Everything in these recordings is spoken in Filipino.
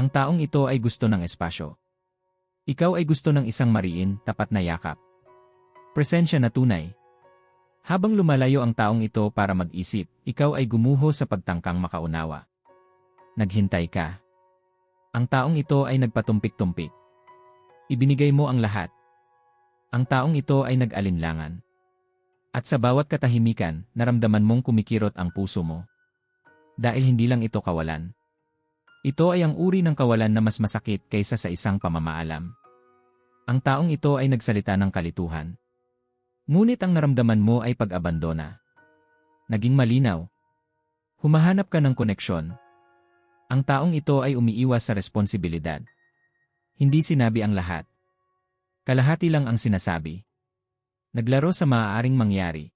Ang taong ito ay gusto ng espasyo. Ikaw ay gusto ng isang mariin, tapat na yakap. Presensya na tunay. Habang lumalayo ang taong ito para mag-isip, ikaw ay gumuho sa pagtangkang makaunawa. Naghintay ka. Ang taong ito ay nagpatumpik-tumpik. Ibinigay mo ang lahat. Ang taong ito ay nag-alinlangan. At sa bawat katahimikan, naramdaman mong kumikirot ang puso mo. Dahil hindi lang ito kawalan. Ito ay ang uri ng kawalan na mas masakit kaysa sa isang pamamaalam. Ang taong ito ay nagsalita ng kalituhan. Ngunit ang naramdaman mo ay pag-abandona. Naging malinaw. Humahanap ka ng koneksyon. Ang taong ito ay umiiwas sa responsibilidad. Hindi sinabi ang lahat. Kalahati lang ang sinasabi. Naglaro sa maaaring mangyari.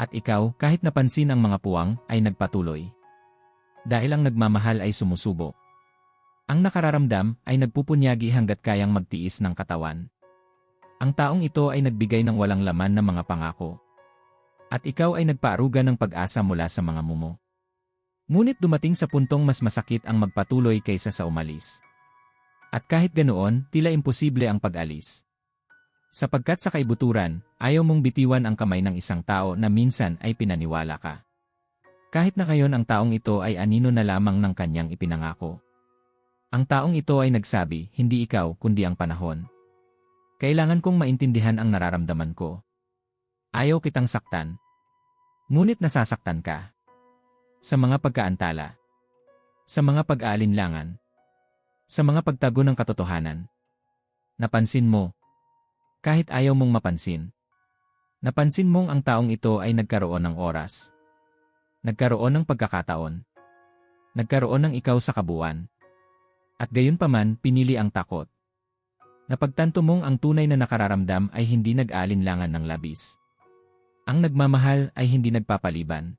At ikaw, kahit napansin ang mga puwang, ay nagpatuloy. Dahil ang nagmamahal ay sumusubo. Ang nakararamdam ay nagpupunyagi hanggat kayang magtiis ng katawan. Ang taong ito ay nagbigay ng walang laman na mga pangako. At ikaw ay nagpaaruga ng pag-asa mula sa mga mumo. Ngunit dumating sa puntong mas masakit ang magpatuloy kaysa sa umalis. At kahit ganoon, tila imposible ang pag-alis. Sapagkat sa kaibuturan, ayaw mong bitiwan ang kamay ng isang tao na minsan ay pinaniwala ka. Kahit na ngayon ang taong ito ay anino na lamang ng kanyang ipinangako. Ang taong ito ay nagsabi, hindi ikaw kundi ang panahon. Kailangan kong maintindihan ang nararamdaman ko. Ayaw kitang saktan. Ngunit nasasaktan ka. Sa mga pagkaantala. Sa mga pag-aalinlangan. Sa mga pagtago ng katotohanan. Napansin mo. Kahit ayaw mong mapansin. Napansin mong ang taong ito ay nagkaroon ng oras. Nagkaroon ng pagkakataon. Nagkaroon ng ikaw sa kabuuan. At gayon paman, pinili ang takot. Napagtanto mong ang tunay na nakararamdam ay hindi nag-alinlangan ng labis. Ang nagmamahal ay hindi nagpapaliban.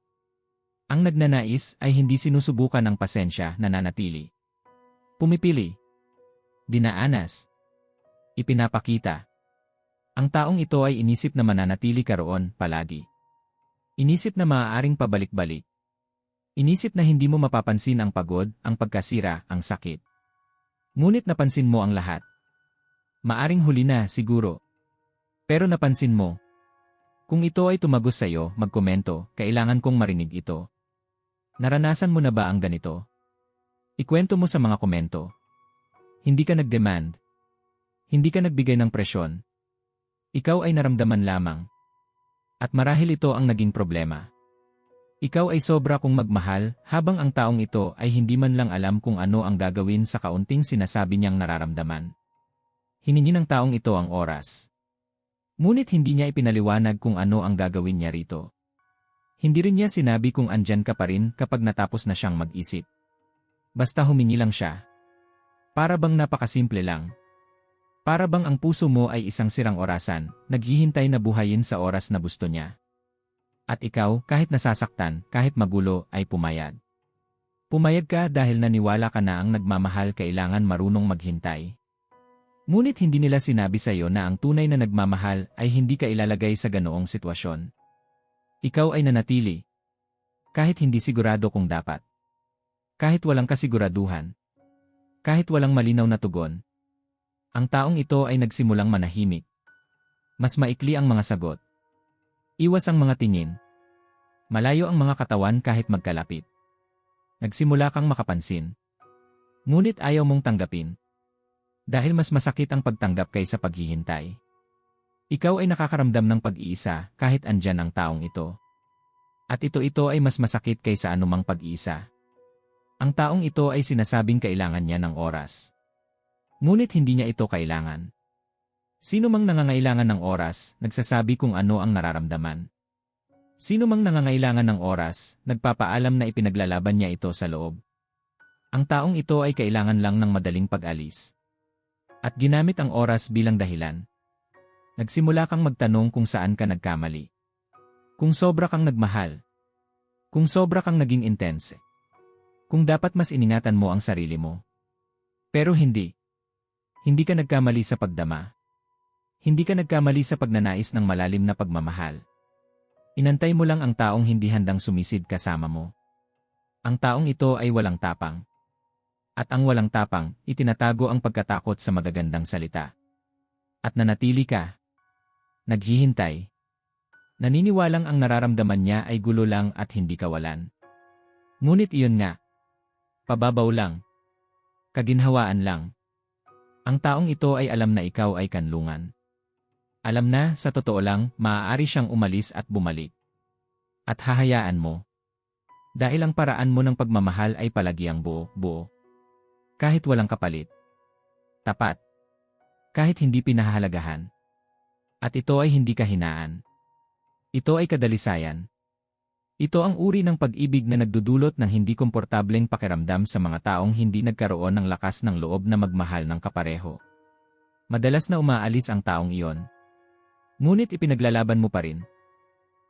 Ang nagnanais ay hindi sinusubukan ng pasensya na nanatili. Pumipili. Dinaanas. Ipinapakita. Ang taong ito ay inisip na mananatili karoon palagi. Inisip na maaaring pabalik-balik. Inisip na hindi mo mapapansin ang pagod, ang pagkasira, ang sakit. Ngunit napansin mo ang lahat. Maaring huli na, siguro. Pero napansin mo. Kung ito ay tumagos sa iyo, magkomento, kailangan kong marinig ito. Naranasan mo na ba ang ganito? Ikwento mo sa mga komento. Hindi ka nag-demand. Hindi ka nagbigay ng presyon. Ikaw ay naramdaman lamang. At marahil ito ang naging problema. Ikaw ay sobra kong magmahal habang ang taong ito ay hindi man lang alam kung ano ang gagawin sa kaunting sinasabi niyang nararamdaman. Hiningi ng taong ito ang oras. Ngunit hindi niya ipinaliwanag kung ano ang gagawin niya rito. Hindi rin niya sinabi kung andyan ka pa rin kapag natapos na siyang mag-isip. Basta humingi lang siya. Para bang napakasimple lang. Para bang ang puso mo ay isang sirang orasan, naghihintay na buhayin sa oras na gusto niya. At ikaw, kahit nasasaktan, kahit magulo, ay pumayag. Pumayag ka dahil naniwala ka na ang nagmamahal kailangan marunong maghintay. Ngunit hindi nila sinabi sa iyo na ang tunay na nagmamahal ay hindi ka ilalagay sa ganoong sitwasyon. Ikaw ay nanatili. Kahit hindi sigurado kung dapat. Kahit walang kasiguraduhan. Kahit walang malinaw na tugon. Ang taong ito ay nagsimulang manahimik. Mas maikli ang mga sagot. Iwas ang mga tingin. Malayo ang mga katawan kahit magkalapit. Nagsimula kang makapansin. Ngunit ayaw mong tanggapin. Dahil mas masakit ang pagtanggap kaysa paghihintay. Ikaw ay nakakaramdam ng pag-iisa kahit andyan ang taong ito. At ito-ito ay mas masakit kaysa anumang pag-iisa. Ang taong ito ay sinasabing kailangan niya ng oras. Ngunit hindi niya ito kailangan. Sino mang nangangailangan ng oras, nagsasabi kung ano ang nararamdaman. Sino mang nangangailangan ng oras, nagpapaalam na ipinaglalaban niya ito sa loob. Ang taong ito ay kailangan lang ng madaling pag-alis. At ginamit ang oras bilang dahilan. Nagsimula kang magtanong kung saan ka nagkamali. Kung sobra kang nagmahal. Kung sobra kang naging intense. Kung dapat mas iningatan mo ang sarili mo. Pero hindi. Hindi ka nagkamali sa pagdama. Hindi ka nagkamali sa pagnanais ng malalim na pagmamahal. Inantay mo lang ang taong hindi handang sumisid kasama mo. Ang taong ito ay walang tapang. At ang walang tapang, itinatago ang pagkatakot sa magagandang salita. At nanatili ka. Naghihintay. Naniniwalang ang nararamdaman niya ay gulo lang at hindi kawalan. Ngunit iyon nga. Pababaw lang. Kaginhawaan lang. Ang taong ito ay alam na ikaw ay kanlungan. Alam na, sa totoo lang, maaari siyang umalis at bumalik. At hahayaan mo. Dahil ang paraan mo ng pagmamahal ay palagi ang buo, buo. Kahit walang kapalit. Tapat. Kahit hindi pinahahalagahan. At ito ay hindi kahinaan. Ito ay kadalisayan. Ito ang uri ng pag-ibig na nagdudulot ng hindi komportableng pakiramdam sa mga taong hindi nagkaroon ng lakas ng loob na magmahal ng kapareho. Madalas na umaalis ang taong iyon, Ngunit ipinaglalaban mo pa rin.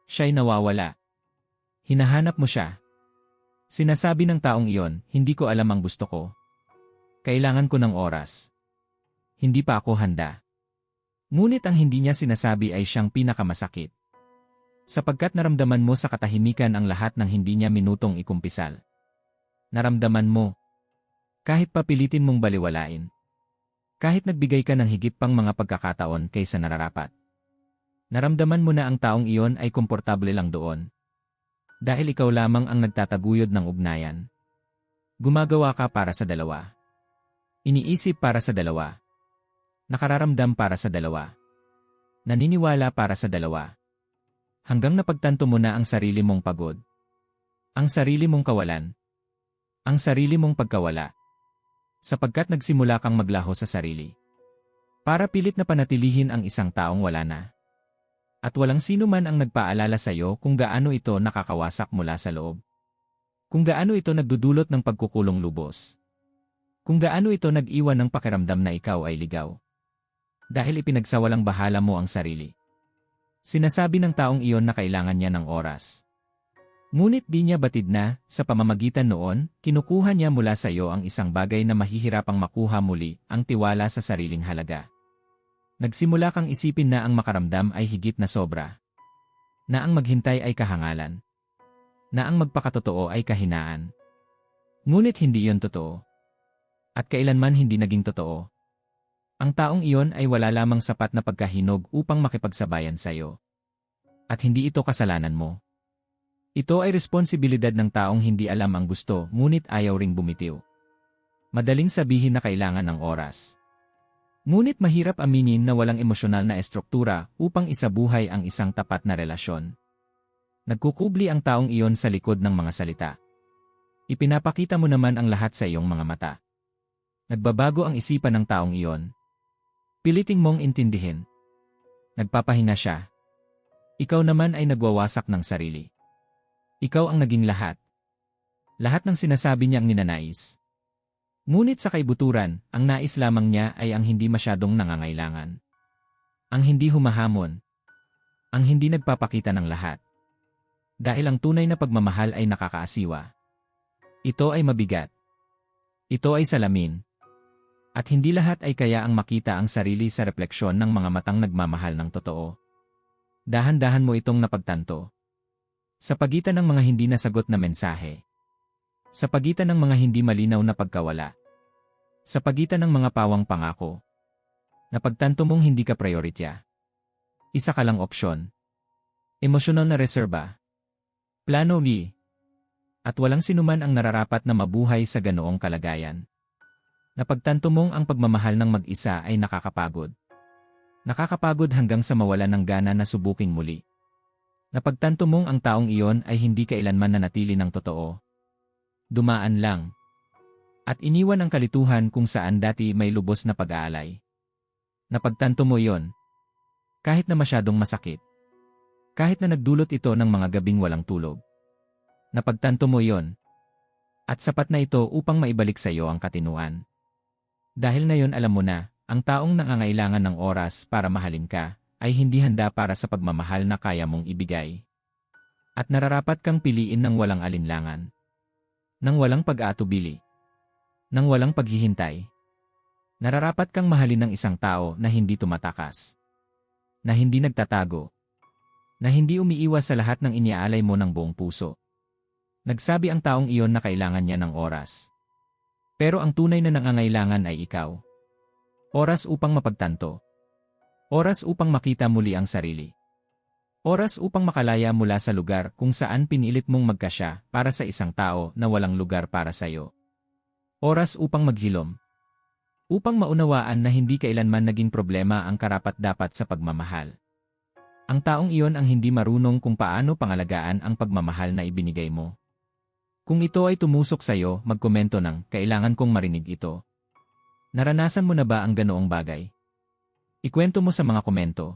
Siya'y nawawala. Hinahanap mo siya. Sinasabi ng taong iyon, hindi ko alam ang gusto ko. Kailangan ko ng oras. Hindi pa ako handa. Ngunit ang hindi niya sinasabi ay siyang pinakamasakit. Sapagkat naramdaman mo sa katahimikan ang lahat ng hindi niya minutong ikumpisal. Naramdaman mo. Kahit papilitin mong baliwalain. Kahit nagbigay ka ng higit pang mga pagkakataon kaysa nararapat. Naramdaman mo na ang taong iyon ay komportable lang doon. Dahil ikaw lamang ang nagtataguyod ng ugnayan. Gumagawa ka para sa dalawa. Iniisip para sa dalawa. Nakararamdam para sa dalawa. Naniniwala para sa dalawa. Hanggang napagtanto mo na ang sarili mong pagod. Ang sarili mong kawalan. Ang sarili mong pagkawala. Sapagkat nagsimula kang maglaho sa sarili. Para pilit na panatilihin ang isang taong wala na. At walang sino man ang nagpaalala sa iyo kung gaano ito nakakawasak mula sa loob. Kung gaano ito nagdudulot ng pagkukulong lubos. Kung gaano ito nag-iwan ng pakiramdam na ikaw ay ligaw. Dahil ipinagsawalang bahala mo ang sarili. Sinasabi ng taong iyon na kailangan niya ng oras. Ngunit di niya batid na, sa pamamagitan noon, kinukuha niya mula sa iyo ang isang bagay na mahihirapang makuha muli, ang tiwala sa sariling halaga. Nagsimula kang isipin na ang makaramdam ay higit na sobra. Na ang maghintay ay kahangalan. Na ang magpakatotoo ay kahinaan. Ngunit hindi iyon totoo. At kailanman hindi naging totoo. Ang taong iyon ay wala lamang sapat na pagkahinog upang makipagsabayan sa iyo. At hindi ito kasalanan mo. Ito ay responsibilidad ng taong hindi alam ang gusto ngunit ayaw ring bumitiw. Madaling sabihin na kailangan ng oras. Ngunit mahirap aminin na walang emosyonal na estruktura upang isabuhay ang isang tapat na relasyon. Nagkukubli ang taong iyon sa likod ng mga salita. Ipinapakita mo naman ang lahat sa iyong mga mata. Nagbabago ang isipan ng taong iyon. Piliting mong intindihin. Nagpapahinga siya. Ikaw naman ay nagwawasak ng sarili. Ikaw ang naging lahat. Lahat ng sinasabi niyang ninanais. Ngunit sa kaibuturan, ang nais lamang niya ay ang hindi masyadong nangangailangan. Ang hindi humahamon. Ang hindi nagpapakita ng lahat. Dahil ang tunay na pagmamahal ay nakakaasiwa. Ito ay mabigat. Ito ay salamin. At hindi lahat ay kaya ang makita ang sarili sa refleksyon ng mga matang nagmamahal ng totoo. Dahan-dahan mo itong napagtanto. Sa pagitan ng mga hindi nasagot na mensahe. Sa pagitan ng mga hindi malinaw na pagkawala. Sa pagitan ng mga pawang pangako. Napagtanto mong hindi ka prioritya. Isa ka lang opsyon. Emosyonal na reserba. Plano B. At walang sinuman ang nararapat na mabuhay sa ganoong kalagayan. Napagtanto mong ang pagmamahal ng mag-isa ay nakakapagod. Nakakapagod hanggang sa mawalan ng gana na subuking muli. Napagtanto mong ang taong iyon ay hindi kailanman nanatili ng totoo, dumaan lang. At iniwan ang kalituhan kung saan dati may lubos na pag-aalay. Napagtanto mo yon. Kahit na masyadong masakit. Kahit na nagdulot ito ng mga gabing walang tulog. Napagtanto mo yon. At sapat na ito upang maibalik sa iyo ang katinuan. Dahil na yon alam mo na, ang taong nangangailangan ng oras para mahalin ka, ay hindi handa para sa pagmamahal na kaya mong ibigay. At nararapat kang piliin ng walang alinlangan. Nang walang pag-aatubili. Nang walang paghihintay. Nararapat kang mahalin ng isang tao na hindi tumatakas. Na hindi nagtatago. Na hindi umiiwas sa lahat ng iniaalay mo ng buong puso. Nagsabi ang taong iyon na kailangan niya ng oras. Pero ang tunay na nangangailangan ay ikaw. Oras upang mapagtanto. Oras upang makita muli ang sarili. Oras upang makalaya mula sa lugar kung saan pinilit mong magkasya para sa isang tao na walang lugar para sa iyo. Oras upang maghilom. Upang maunawaan na hindi kailanman naging problema ang karapat-dapat sa pagmamahal. Ang taong iyon ang hindi marunong kung paano pangalagaan ang pagmamahal na ibinigay mo. Kung ito ay tumusok sa iyo, magkomento ng, kailangan kong marinig ito. Naranasan mo na ba ang ganoong bagay? Ikwento mo sa mga komento.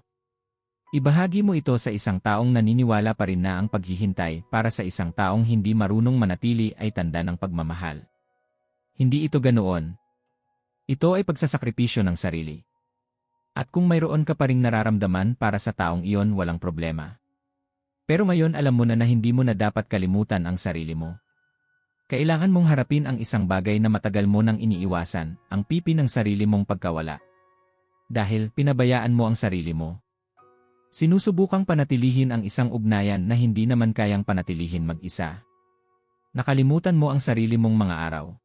Ibahagi mo ito sa isang taong naniniwala pa rin na ang paghihintay para sa isang taong hindi marunong manatili ay tanda ng pagmamahal. Hindi ito ganoon. Ito ay pagsasakripisyo ng sarili. At kung mayroon ka pa ring nararamdaman para sa taong iyon walang problema. Pero ngayon alam mo na na hindi mo na dapat kalimutan ang sarili mo. Kailangan mong harapin ang isang bagay na matagal mo nang iniiwasan, ang pipi ng sarili mong pagkawala. Dahil pinabayaan mo ang sarili mo. Sinusubukang panatilihin ang isang ugnayan na hindi naman kayang panatilihin mag-isa. Nakalimutan mo ang sarili mong mga araw.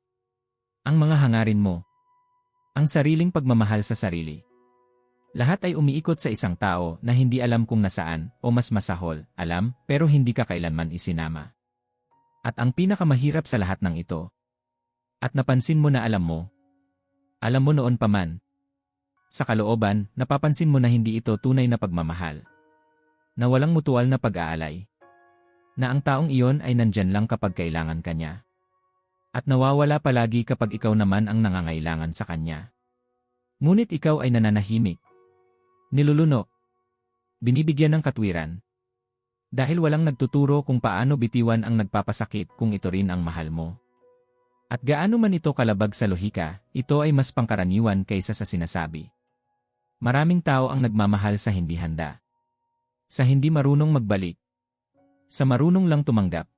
Ang mga hangarin mo. Ang sariling pagmamahal sa sarili. Lahat ay umiikot sa isang tao na hindi alam kung nasaan o mas masahol, alam, pero hindi ka kailanman isinama. At ang pinakamahirap sa lahat ng ito. At napansin mo na alam mo. Alam mo noon pa man. Sa kalooban, napapansin mo na hindi ito tunay na pagmamahal. Na walang mutual na pag-aalay. Na ang taong iyon ay nandyan lang kapag kailangan kanya. At nawawala palagi kapag ikaw naman ang nangangailangan sa kanya. Ngunit ikaw ay nananahimik. Niluluno. Binibigyan ng katwiran. Dahil walang nagtuturo kung paano bitiwan ang nagpapasakit kung ito rin ang mahal mo. At gaano man ito kalabag sa lohika, ito ay mas pangkaraniwan kaysa sa sinasabi. Maraming tao ang nagmamahal sa hindi handa. Sa hindi marunong magbalik. Sa marunong lang tumanggap.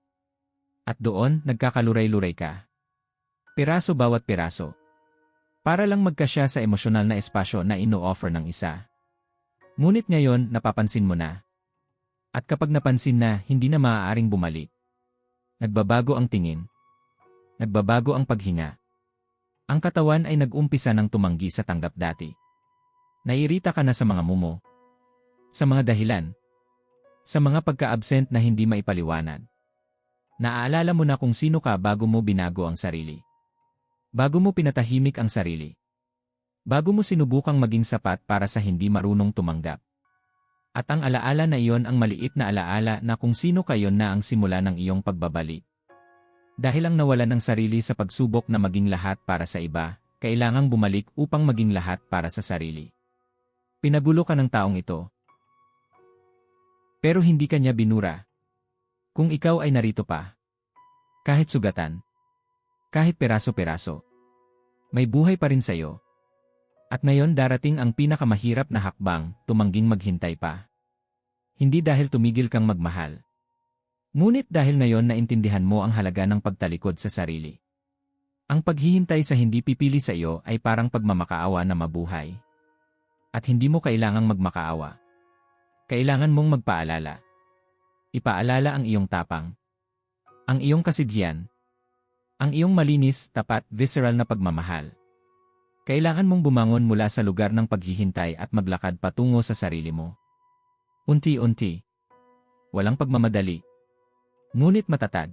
At doon, nagkakaluray-luray ka. Piraso bawat piraso. Para lang magkasya sa emosyonal na espasyo na ino-offer ng isa. Ngunit ngayon, napapansin mo na, at kapag napansin na hindi na maaaring bumalik, nagbabago ang tingin. Nagbabago ang paghinga. Ang katawan ay nag-umpisa ng tumanggi sa tanggap dati. Nairita ka na sa mga mumo. Sa mga dahilan. Sa mga pagka-absent na hindi maipaliwanag. Naaalala mo na kung sino ka bago mo binago ang sarili. Bago mo pinatahimik ang sarili. Bago mo sinubukang maging sapat para sa hindi marunong tumanggap. At ang alaala na iyon ang maliit na alaala na kung sino kayo na ang simula ng iyong pagbabalik. Dahil ang nawalan ng sarili sa pagsubok na maging lahat para sa iba, kailangang bumalik upang maging lahat para sa sarili. Pinagulo ka ng taong ito. Pero hindi kanya binura. Kung ikaw ay narito pa. Kahit sugatan. Kahit peraso-peraso. May buhay pa rin sa'yo. At ngayon darating ang pinakamahirap na hakbang, tumangging maghintay pa. Hindi dahil tumigil kang magmahal. Ngunit dahil ngayon naintindihan mo ang halaga ng pagtalikod sa sarili. Ang paghihintay sa hindi pipili sa iyo ay parang pagmamakaawa na mabuhay. At hindi mo kailangang magmakaawa. Kailangan mong magpaalala. Ipaalala ang iyong tapang. Ang iyong kasidhiyan. Ang iyong malinis, tapat, visceral na pagmamahal. Kailangan mong bumangon mula sa lugar ng paghihintay at maglakad patungo sa sarili mo. Unti-unti. Walang pagmamadali. Ngunit matatag.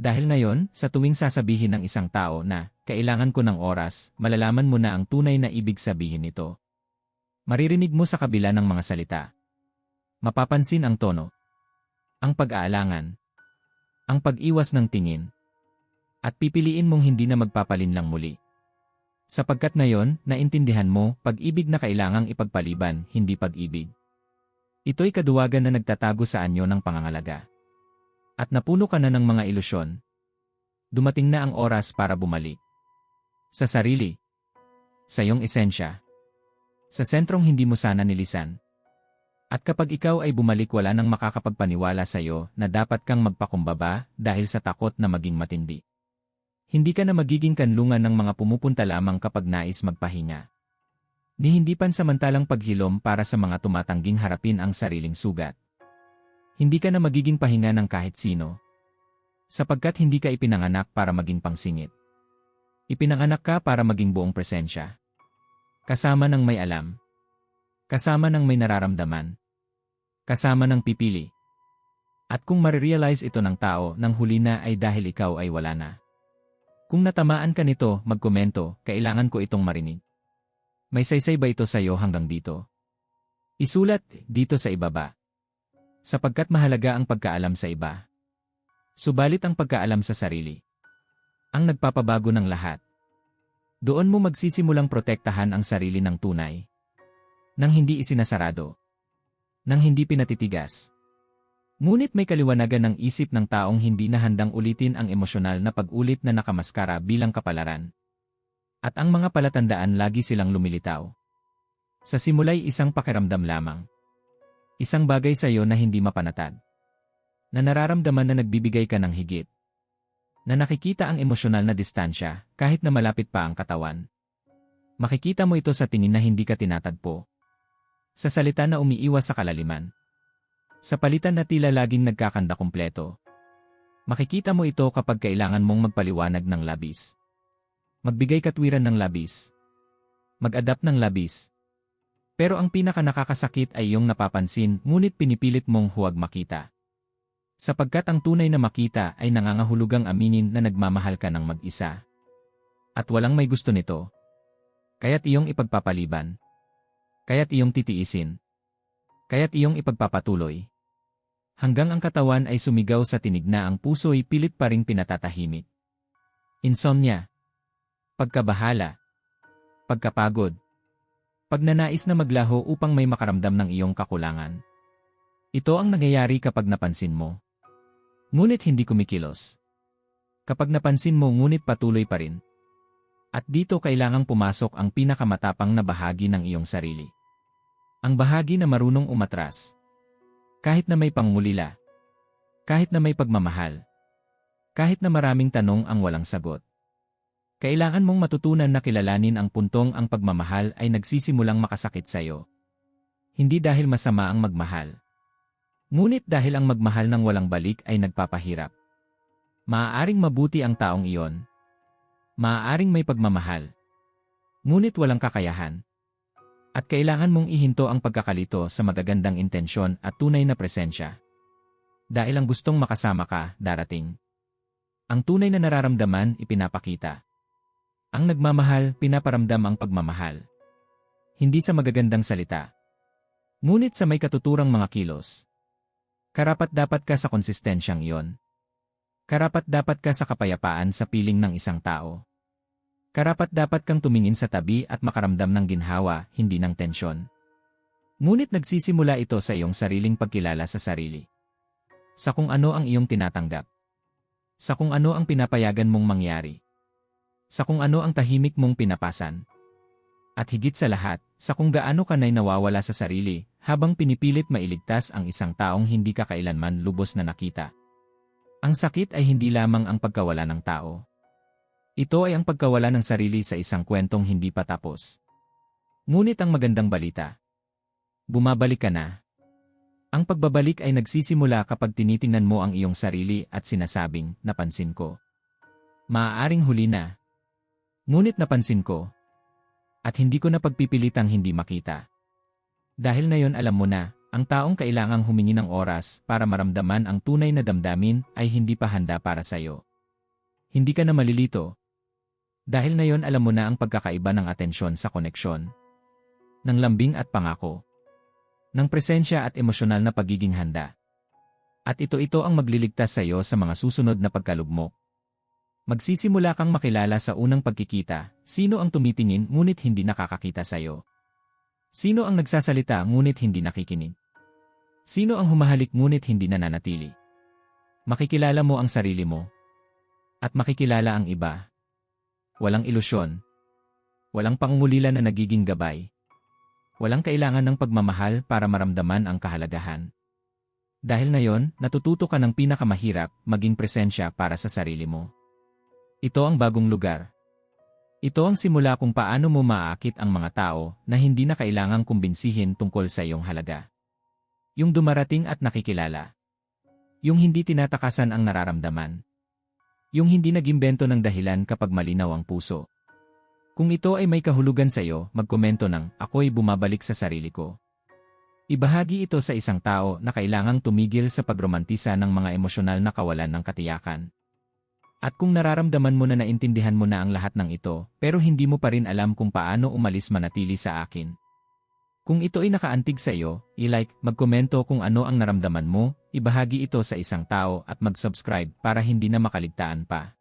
Dahil ngayon, sa tuwing sasabihin ng isang tao na, kailangan ko ng oras, malalaman mo na ang tunay na ibig sabihin nito. Maririnig mo sa kabila ng mga salita. Mapapansin ang tono. Ang pag-aalangan. Ang pag-iwas ng tingin. At pipiliin mong hindi na magpapalin lang muli. Sapagkat ngayon, naintindihan mo, pag-ibig na kailangang ipagpaliban, hindi pag-ibig. Ito'y kaduwagan na nagtatago sa anyo ng pangangalaga. At napuno ka na ng mga ilusyon. Dumating na ang oras para bumalik. Sa sarili. Sa iyong esensya. Sa sentrong hindi mo sana nilisan. At kapag ikaw ay bumalik wala nang makakapagpaniwala sa iyo na dapat kang magpakumbaba dahil sa takot na maging matindi. Hindi ka na magiging kanlungan ng mga pumupunta lamang kapag nais magpahinga ni hindi pansamantalang paghilom para sa mga tumatangging harapin ang sariling sugat. Hindi ka na magiging pahinga ng kahit sino. Sapagkat hindi ka ipinanganak para maging pangsingit. Ipinanganak ka para maging buong presensya. Kasama ng may alam. Kasama ng may nararamdaman. Kasama ng pipili. At kung marirealize ito ng tao nang huli na ay dahil ikaw ay wala na. Kung natamaan ka nito, magkomento, kailangan ko itong marinig. May saysay ba ito sa iyo hanggang dito? Isulat dito sa ibaba. Sapagkat mahalaga ang pagkaalam sa iba. Subalit ang pagkaalam sa sarili. Ang nagpapabago ng lahat. Doon mo magsisimulang protektahan ang sarili ng tunay. Nang hindi isinasarado. Nang hindi pinatitigas. Ngunit may kaliwanagan ng isip ng taong hindi na handang ulitin ang emosyonal na pag-ulit na nakamaskara bilang kapalaran. At ang mga palatandaan lagi silang lumilitaw. Sa simulay isang pakiramdam lamang. Isang bagay sa iyo na hindi mapanatag. Na nararamdaman na nagbibigay ka ng higit. Na nakikita ang emosyonal na distansya kahit na malapit pa ang katawan. Makikita mo ito sa tingin na hindi ka tinatagpo. Sa salita na umiiwas sa kalaliman. Sa palitan na tila laging nagkakanda kumpleto. Makikita mo ito kapag kailangan mong magpaliwanag ng labis. Magbigay katwiran ng labis. Mag-adapt ng labis. Pero ang pinaka nakakasakit ay yung napapansin ngunit pinipilit mong huwag makita. Sapagkat ang tunay na makita ay nangangahulugang aminin na nagmamahal ka ng mag-isa. At walang may gusto nito. Kaya't iyong ipagpapaliban. Kaya't iyong titiisin. Kaya't iyong ipagpapatuloy. Hanggang ang katawan ay sumigaw sa tinig na ang puso'y pilit pa ring pinatatahimik. Insomnia. Pagkabahala. Pagkapagod. Pagnanais na maglaho upang may makaramdam ng iyong kakulangan. Ito ang nangyayari kapag napansin mo. Ngunit hindi kumikilos. Kapag napansin mo ngunit patuloy pa rin. At dito kailangang pumasok ang pinakamatapang na bahagi ng iyong sarili. Ang bahagi na marunong umatras. Kahit na may pangulila. Kahit na may pagmamahal. Kahit na maraming tanong ang walang sagot. Kailangan mong matutunan na kilalanin ang puntong ang pagmamahal ay nagsisimulang makasakit sa iyo. Hindi dahil masama ang magmahal. Ngunit dahil ang magmahal ng walang balik ay nagpapahirap. Maaaring mabuti ang taong iyon. Maaaring may pagmamahal. Ngunit walang kakayahan. At kailangan mong ihinto ang pagkakalito sa magagandang intensyon at tunay na presensya. Dahil ang gustong makasama ka, darating. Ang tunay na nararamdaman, ipinapakita. Ang nagmamahal, pinaparamdam ang pagmamahal. Hindi sa magagandang salita. Ngunit sa may katuturang mga kilos. Karapat dapat ka sa konsistensyang iyon. Karapat dapat ka sa kapayapaan sa piling ng isang tao. Karapat dapat kang tumingin sa tabi at makaramdam ng ginhawa, hindi ng tensyon. Ngunit nagsisimula ito sa iyong sariling pagkilala sa sarili. Sa kung ano ang iyong tinatanggap. Sa kung ano ang pinapayagan mong mangyari. Sa kung ano ang tahimik mong pinapasan. At higit sa lahat, sa kung gaano ka na'y nawawala sa sarili, habang pinipilit mailigtas ang isang taong hindi ka kailanman lubos na nakita. Ang sakit ay hindi lamang ang pagkawala ng tao. Ito ay ang pagkawala ng sarili sa isang kwentong hindi pa tapos. Ngunit ang magandang balita. Bumabalik ka na. Ang pagbabalik ay nagsisimula kapag tinitingnan mo ang iyong sarili at sinasabing, napansin ko. Maaaring huli na. Ngunit napansin ko. At hindi ko na pagpipilitang hindi makita. Dahil na yon alam mo na, ang taong kailangang humingi ng oras para maramdaman ang tunay na damdamin ay hindi pa handa para sa'yo. Hindi ka na malilito, dahil na yon alam mo na ang pagkakaiba ng atensyon sa koneksyon. Ng lambing at pangako. Ng presensya at emosyonal na pagiging handa. At ito-ito ang magliligtas sa iyo sa mga susunod na pagkalugmok. Magsisimula kang makilala sa unang pagkikita, sino ang tumitingin ngunit hindi nakakakita sa iyo. Sino ang nagsasalita ngunit hindi nakikinig. Sino ang humahalik ngunit hindi nananatili. Makikilala mo ang sarili mo. At makikilala ang iba, Walang ilusyon. Walang pangungulila na nagiging gabay. Walang kailangan ng pagmamahal para maramdaman ang kahalagahan. Dahil ngayon, natututo ka ng pinakamahirap, maging presensya para sa sarili mo. Ito ang bagong lugar. Ito ang simula kung paano mo maaakit ang mga tao na hindi na kailangang kumbinsihin tungkol sa iyong halaga. Yung dumarating at nakikilala. Yung hindi tinatakasan ang nararamdaman. Yung hindi nagimbento ng dahilan kapag malinaw ang puso. Kung ito ay may kahulugan sa iyo, magkomento ng, ako'y bumabalik sa sarili ko. Ibahagi ito sa isang tao na kailangang tumigil sa pagromantisa ng mga emosyonal na kawalan ng katiyakan. At kung nararamdaman mo na naintindihan mo na ang lahat ng ito, pero hindi mo pa rin alam kung paano umalis manatili sa akin. Kung ito ay nakaantig sa iyo, i-like, magkomento kung ano ang naramdaman mo, ibahagi ito sa isang tao at mag-subscribe para hindi na makaligtaan pa.